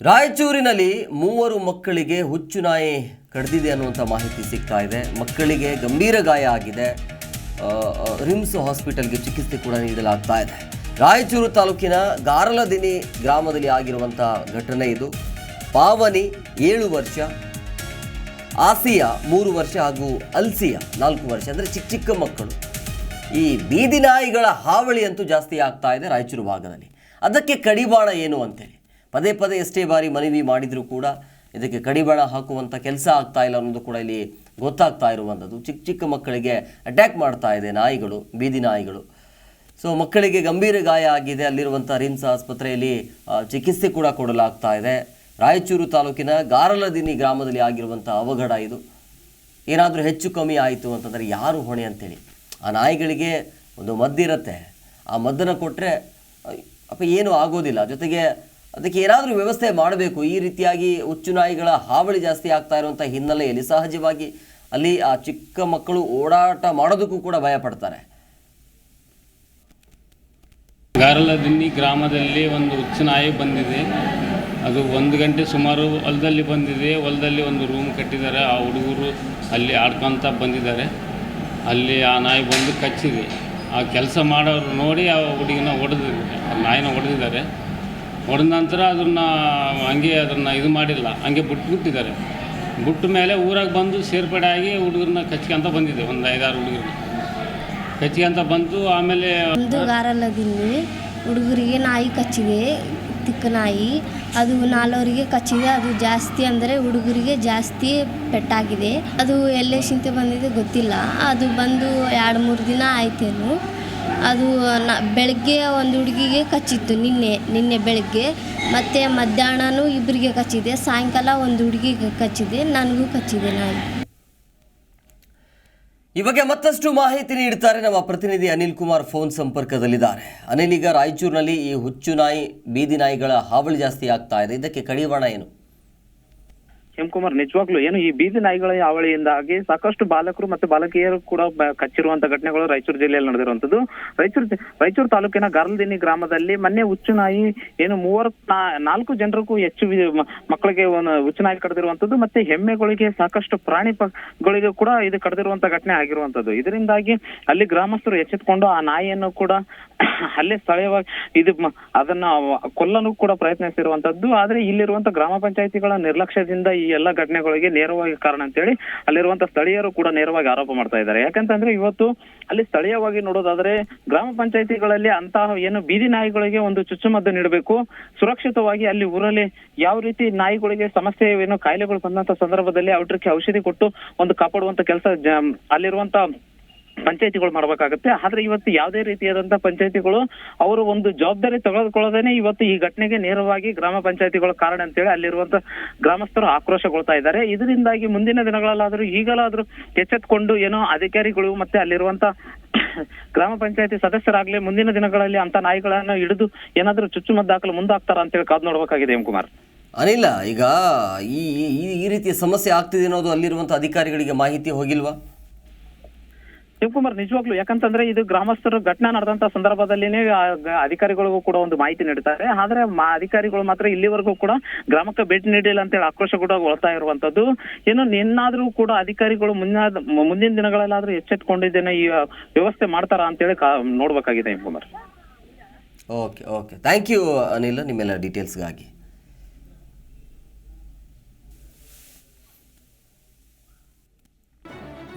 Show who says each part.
Speaker 1: ರಾಯಚೂರಿನಲ್ಲಿ ಮೂವರು ಮಕ್ಕಳಿಗೆ ಹುಚ್ಚು ನಾಯಿ ಕಡ್ದಿದೆ ಅನ್ನುವಂಥ ಮಾಹಿತಿ ಸಿಗ್ತಾ ಇದೆ. ಮಕ್ಕಳಿಗೆ ಗಂಭೀರ ಗಾಯ ಆಗಿದೆ. ರಿಮ್ಸ್ ಹಾಸ್ಪಿಟಲ್ಗೆ ಚಿಕಿತ್ಸೆ ಕೂಡ ನೀಡಲಾಗ್ತಾ ಇದೆ. ರಾಯಚೂರು ತಾಲೂಕಿನ ಗಾರಲದಿನಿ ಗ್ರಾಮದಲ್ಲಿ ಆಗಿರುವಂಥ ಘಟನೆ ಇದು. ಪಾವನಿ ಏಳು ವರ್ಷ, ಆಸಿಯಾ ಮೂರು ವರ್ಷ ಹಾಗೂ ಅಲ್ಸಿಯಾ ನಾಲ್ಕು ವರ್ಷ, ಅಂದರೆ ಚಿಕ್ಕ ಚಿಕ್ಕ ಮಕ್ಕಳು. ಈ ಬೀದಿ ನಾಯಿಗಳ ಹಾವಳಿ ಅಂತೂ ಜಾಸ್ತಿ ಆಗ್ತಾ ಇದೆ ರಾಯಚೂರು ಭಾಗದಲ್ಲಿ. ಅದಕ್ಕೆ ಕಡಿವಾಣ ಏನು ಅಂತೇಳಿ. ಪದೇ ಪದೇ ಎಷ್ಟೇ ಬಾರಿ ಮನವಿ ಮಾಡಿದರೂ ಕೂಡ ಇದಕ್ಕೆ ಕಡಿವಾಣ ಹಾಕುವಂಥ ಕೆಲಸ ಆಗ್ತಾ ಇಲ್ಲ ಅನ್ನೋದು ಕೂಡ ಇಲ್ಲಿ ಗೊತ್ತಾಗ್ತಾ ಇರುವಂಥದ್ದು. ಚಿಕ್ಕ ಚಿಕ್ಕ ಮಕ್ಕಳಿಗೆ ಅಟ್ಯಾಕ್ ಮಾಡ್ತಾ ಇದೆ ನಾಯಿಗಳು, ಬೀದಿ ನಾಯಿಗಳು. ಸೊ ಮಕ್ಕಳಿಗೆ ಗಂಭೀರ ಗಾಯ ಆಗಿದೆ. ಅಲ್ಲಿರುವಂಥ ರಿಮ್ಸ್ ಆಸ್ಪತ್ರೆಯಲ್ಲಿ ಚಿಕಿತ್ಸೆ ಕೂಡ ಕೊಡಲಾಗ್ತಾ ಇದೆ. ರಾಯಚೂರು ತಾಲೂಕಿನ ಗಾರಲದಿನಿ ಗ್ರಾಮದಲ್ಲಿ ಆಗಿರುವಂಥ ಅವಘಡ ಇದು. ಏನಾದರೂ ಹೆಚ್ಚು ಕಮ್ಮಿ ಆಯಿತು ಅಂತಂದರೆ ಯಾರು ಹೊಣೆ ಅಂತೇಳಿ. ಆ ನಾಯಿಗಳಿಗೆ ಒಂದು ಮದ್ದಿರುತ್ತೆ. ಆ ಮದ್ದನ್ನು ಕೊಟ್ಟರೆ ಅಪ್ಪ ಏನೂ ಆಗೋದಿಲ್ಲ. ಜೊತೆಗೆ ಅದಕ್ಕೆ ಏನಾದರೂ ವ್ಯವಸ್ಥೆ ಮಾಡಬೇಕು. ಈ ರೀತಿಯಾಗಿ ಹುಚ್ಚು ನಾಯಿಗಳ ಹಾವಳಿ ಜಾಸ್ತಿ ಆಗ್ತಾ ಇರುವಂಥ ಹಿನ್ನೆಲೆಯಲ್ಲಿ ಸಹಜವಾಗಿ ಅಲ್ಲಿ ಆ ಚಿಕ್ಕ ಮಕ್ಕಳು ಓಡಾಟ ಮಾಡೋದಕ್ಕೂ ಕೂಡ ಭಯ ಪಡ್ತಾರೆ.
Speaker 2: ಗಾರಲದಿನ್ನಿ ಗ್ರಾಮದಲ್ಲಿ ಒಂದು ಹುಚ್ಚು ನಾಯಿ ಬಂದಿದೆ. ಅದು ಒಂದು ಗಂಟೆ ಸುಮಾರು ಹೊಲದಲ್ಲಿ ಬಂದಿದೆ. ಹೊಲದಲ್ಲಿ ಒಂದು ರೂಮ್ ಕಟ್ಟಿದ್ದಾರೆ. ಆ ಹುಡುಗರು ಅಲ್ಲಿ ಆಡ್ಕೊತ ಬಂದಿದ್ದಾರೆ. ಅಲ್ಲಿ ಆ ನಾಯಿ ಬಂದು ಕಚ್ಚಿದೆ. ಆ ಕೆಲಸ ಮಾಡೋರು ನೋಡಿ ಆ ಹುಡುಗಿನ ಹೊಡೆದಿದೆ ಆ ನಾಯಿನ ಹೊಡೆದಿದ್ದಾರೆ. ಹೊಡೆದ ನಂತರ ಅದನ್ನು ಹಂಗೆ ಅದನ್ನು ಇದು ಮಾಡಿಲ್ಲ, ಹಂಗೆ ಬಿಟ್ಬಿಟ್ಟಿದ್ದಾರೆ ಬಿಟ್ಟ ಮೇಲೆ ಊರಾಗ ಬಂದು ಸೇರ್ಪಡೆ ಆಗಿ ಹುಡುಗರನ್ನ ಕಚ್ಕೊಂತ ಬಂದಿದೆ, ಒಂದು ಐದಾರು ಹುಡುಗರನ್ನ. ಕಚ್ಕೊಂತ ಬಂತು ಆಮೇಲೆ
Speaker 3: ಗಾರಲ್ಲದಿಲ್ಲಿ ಹುಡುಗರಿಗೆ ನಾಯಿ ಕಚ್ಚಿದೆ ತಿಕ್ಕ ನಾಯಿ. ಅದು ನಾಲ್ವರಿಗೆ ಕಚ್ಚಿದೆ, ಅದು ಜಾಸ್ತಿ ಅಂದರೆ ಹುಡುಗರಿಗೆ ಜಾಸ್ತಿ ಪೆಟ್ಟಾಗಿದೆ. ಅದು ಎಲ್ಲೇ ಚಿಂತೆ ಬಂದಿದೆ ಗೊತ್ತಿಲ್ಲ. ಅದು ಬಂದು ಎರಡು ಮೂರು ದಿನ ಆಯ್ತೇನು. ಅದು ನ ಬೆಳಗ್ಗೆ ಒಂದು ಹುಡುಗಿಗೆ ಕಚ್ಚಿತ್ತು ನಿನ್ನೆ ನಿನ್ನೆ ಬೆಳಗ್ಗೆ ಮತ್ತು ಮಧ್ಯಾಹ್ನವೂ ಇಬ್ಬರಿಗೆ ಕಚ್ಚಿದೆ, ಸಾಯಂಕಾಲ ಒಂದು ಹುಡುಗಿಗೆ ಕಚ್ಚಿದೆ, ನನಗೂ ಕಚ್ಚಿದೆ ನಾನು.
Speaker 1: ಈ ಬಗ್ಗೆ ಮತ್ತಷ್ಟು ಮಾಹಿತಿ ನೀಡುತ್ತಾರೆ ನಮ್ಮ ಪ್ರತಿನಿಧಿ ಅನಿಲ್ ಕುಮಾರ್ ಫೋನ್ ಸಂಪರ್ಕದಲ್ಲಿದ್ದಾರೆ. ಅನಿಲ್, ಈಗ ರಾಯಚೂರಿನಲ್ಲಿ ಈ ಹುಚ್ಚು ನಾಯಿ ಬೀದಿ ನಾಯಿಗಳ ಹಾವಳಿ ಜಾಸ್ತಿ ಆಗ್ತಾ ಇದೆ. ಇದಕ್ಕೆ ಕಡಿವಾಣ ಏನು?
Speaker 4: ಕುಮಾರ್ ನಿಜವಾಗ್ಲೂ ಏನು ಈ ಬೀದಿ ನಾಯಿಗಳ ಹಾವಳಿಯಿಂದಾಗಿ ಸಾಕಷ್ಟು ಬಾಲಕರು ಮತ್ತು ಬಾಲಕಿಯರು ಕೂಡ ಕಚ್ಚಿರುವಂತ ಘಟನೆಗಳು ರಾಯಚೂರು ಜಿಲ್ಲೆಯಲ್ಲಿ ನಡೆದಿರುವಂತದ್ದು ರಾಯಚೂರು ರಾಯಚೂರು ತಾಲೂಕಿನ ಗಾರ್ಲದಿನಿ ಗ್ರಾಮದಲ್ಲಿ ಮೊನ್ನೆ ಹುಚ್ಚು ನಾಯಿ ಏನು ಮೂವರು ನಾಲ್ಕು ಜನರಿಗೂ ಹೆಚ್ಚು ಮಕ್ಕಳಿಗೆ ಒಂದು ಹುಚ್ಚು ನಾಯಿ ಕಡ್ದಿರುವಂತದ್ದು ಮತ್ತೆ ಹೆಮ್ಮೆಗಳಿಗೆ ಸಾಕಷ್ಟು ಪ್ರಾಣಿ ಪಗಳಿಗೆ ಕೂಡ ಇದು ಕಡ್ದಿರುವಂತ ಘಟನೆ ಆಗಿರುವಂತದ್ದು ಇದರಿಂದಾಗಿ ಅಲ್ಲಿ ಗ್ರಾಮಸ್ಥರು ಎಚ್ಚೆತ್ಕೊಂಡು ಆ ನಾಯಿಯನ್ನು ಕೂಡ ಅಲ್ಲೇ ಸ್ಥಳೀಯವಾಗಿ ಇದು ಅದನ್ನ ಕೊಲ್ಲನು ಕೂಡ ಪ್ರಯತ್ನಿಸಿರುವಂತದ್ದು. ಆದ್ರೆ ಇಲ್ಲಿರುವಂತ ಗ್ರಾಮ ಪಂಚಾಯತಿಗಳ ನಿರ್ಲಕ್ಷ್ಯದಿಂದ ಈ ಎಲ್ಲ ಘಟನೆಗಳಿಗೆ ನೇರವಾಗಿ ಕಾರಣ ಅಂತೇಳಿ ಅಲ್ಲಿರುವಂತ ಸ್ಥಳೀಯರು ಕೂಡ ನೇರವಾಗಿ ಆರೋಪ ಮಾಡ್ತಾ ಇದ್ದಾರೆ. ಯಾಕಂತಂದ್ರೆ ಇವತ್ತು ಅಲ್ಲಿ ಸ್ಥಳೀಯವಾಗಿ ನೋಡೋದಾದ್ರೆ ಗ್ರಾಮ ಪಂಚಾಯತಿಗಳಲ್ಲಿ ಅಂತಹ ಏನು ಬೀದಿ ನಾಯಿಗಳಿಗೆ ಒಂದು ಚುಚ್ಚುಮದ್ದು ನೀಡಬೇಕು. ಸುರಕ್ಷಿತವಾಗಿ ಅಲ್ಲಿ ಊರಲ್ಲಿ ಯಾವ ರೀತಿ ನಾಯಿಗಳಿಗೆ ಸಮಸ್ಯೆ ಏನು ಕಾಯಿಲೆಗಳು ಬಂದಂತ ಸಂದರ್ಭದಲ್ಲಿ ಅವಕ್ಕೆ ಔಷಧಿ ಕೊಟ್ಟು ಒಂದು ಕಾಪಾಡುವಂತ ಕೆಲಸ ಅಲ್ಲಿರುವಂತ ಪಂಚಾಯತಿಗಳು ಮಾಡ್ಬೇಕಾಗತ್ತೆ. ಆದ್ರೆ ಇವತ್ತು ಯಾವುದೇ ರೀತಿಯಾದಂತ ಪಂಚಾಯತಿಗಳು ಅವರು ಒಂದು ಜವಾಬ್ದಾರಿ ತೆಗೆದುಕೊಳ್ಳೋದೇನೆ ಇವತ್ತು ಈ ಘಟನೆಗೆ ನೇರವಾಗಿ ಗ್ರಾಮ ಪಂಚಾಯತಿಗಳ ಕಾರಣ ಅಂತೇಳಿ ಅಲ್ಲಿರುವಂತ ಗ್ರಾಮಸ್ಥರು ಆಕ್ರೋಶಗೊಳ್ತಾ ಇದ್ದಾರೆ. ಇದರಿಂದಾಗಿ ಮುಂದಿನ ದಿನಗಳಲ್ಲಾದ್ರೂ ಈಗಲಾದ್ರೂ ಎಚ್ಚೆತ್ಕೊಂಡು ಏನೋ ಅಧಿಕಾರಿಗಳು ಮತ್ತೆ ಅಲ್ಲಿರುವಂತ ಗ್ರಾಮ ಪಂಚಾಯತಿ ಸದಸ್ಯರಾಗ್ಲಿ ಮುಂದಿನ ದಿನಗಳಲ್ಲಿ ಅಂತ ನಾಯಿಗಳನ್ನ ಹಿಡಿದು ಏನಾದ್ರೂ ಚುಚ್ಚುಮದ್ದಾಕಲು ಮುಂದಾಗ್ತಾರ ಅಂತೇಳಿ ಕಾದು ನೋಡ್ಬೇಕಾಗಿದೆ ಎಂ ಕುಮಾರ್.
Speaker 1: ಅನಿಲ, ಈಗ ಈ- ಈ ರೀತಿಯ ಸಮಸ್ಯೆ ಆಗ್ತಿದೆ ಅನ್ನೋದು ಅಲ್ಲಿರುವಂತ ಅಧಿಕಾರಿಗಳಿಗೆ ಮಾಹಿತಿ ಹೋಗಿಲ್ವಾ?
Speaker 4: ಶಿವಕುಮಾರ್, ನಿಜವಾಗ್ಲು ಯಾಕಂತಂದ್ರೆ ಇದು ಗ್ರಾಮಸ್ಥರು ಘಟನೆ ನಡೆದಂತ ಸಂದರ್ಭದಲ್ಲಿನೇ ಅಧಿಕಾರಿಗಳಿಗೂ ಕೂಡ ಒಂದು ಮಾಹಿತಿ ನೀಡುತ್ತಾರೆ ಆದ್ರೆ ಅಧಿಕಾರಿಗಳು ಮಾತ್ರ ಇಲ್ಲಿವರೆಗೂ ಕೂಡ ಗ್ರಾಮಕ್ಕೆ ಭೇಟಿ ನೀಡಿಲ್ಲ ಅಂತೇಳಿ ಆಕ್ರೋಶ ಕೂಡ ಒಳ್ತಾ ಇರುವಂತದ್ದು. ಏನು ನಿನ್ನಾದ್ರೂ ಕೂಡ ಅಧಿಕಾರಿಗಳು ಮುನ್ನಾದ ಮುಂದಿನ ದಿನಗಳಲ್ಲಾದ್ರೂ ಎಚ್ಚೆತ್ಕೊಂಡಿದ್ದೇನೆ, ಈ ವ್ಯವಸ್ಥೆ ಮಾಡ್ತಾರ ಅಂತೇಳಿ ನೋಡ್ಬೇಕಾಗಿದೆ Shivakumar.
Speaker 1: Okay okay. Thank you Anil, ನಿಮ್ಮೆಲ್ಲ ಡೀಟೇಲ್ಸ್ಗಾಗಿ